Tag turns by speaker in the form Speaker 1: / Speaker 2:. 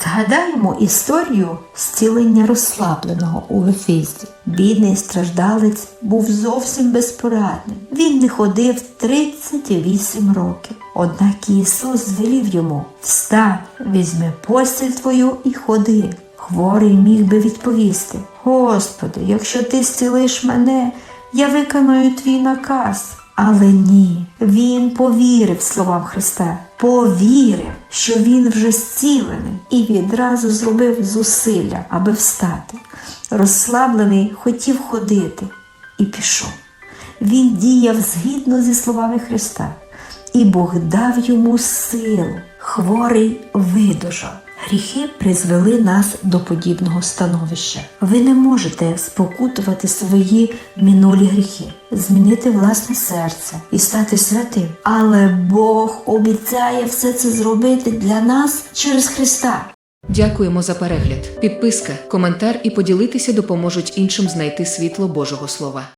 Speaker 1: Згадаємо історію зцілення розслабленого у Ефізі. Бідний страждалець був зовсім безпорадним. Він не ходив 38 років. Однак Ісус звелів йому Встань, візьми постіль твою і ходи. Хворий міг би відповісти: Господи, якщо ти зцілиш мене, я виконую твій наказ. Але ні, він повірив словам Христа, повірив, що він вже зцілений, і відразу зробив зусилля, аби встати. Розслаблений хотів ходити і пішов. Він діяв згідно зі словами Христа, і Бог дав йому силу. Хворий видужав. Гріхи призвели нас до подібного становища. Ви не можете спокутувати свої минулі гріхи, змінити власне серце і стати святим. Але Бог обіцяє все це зробити для нас через Христа.
Speaker 2: Дякуємо за перегляд. Підписка, коментар і поділитися допоможуть іншим знайти світло Божого Слова.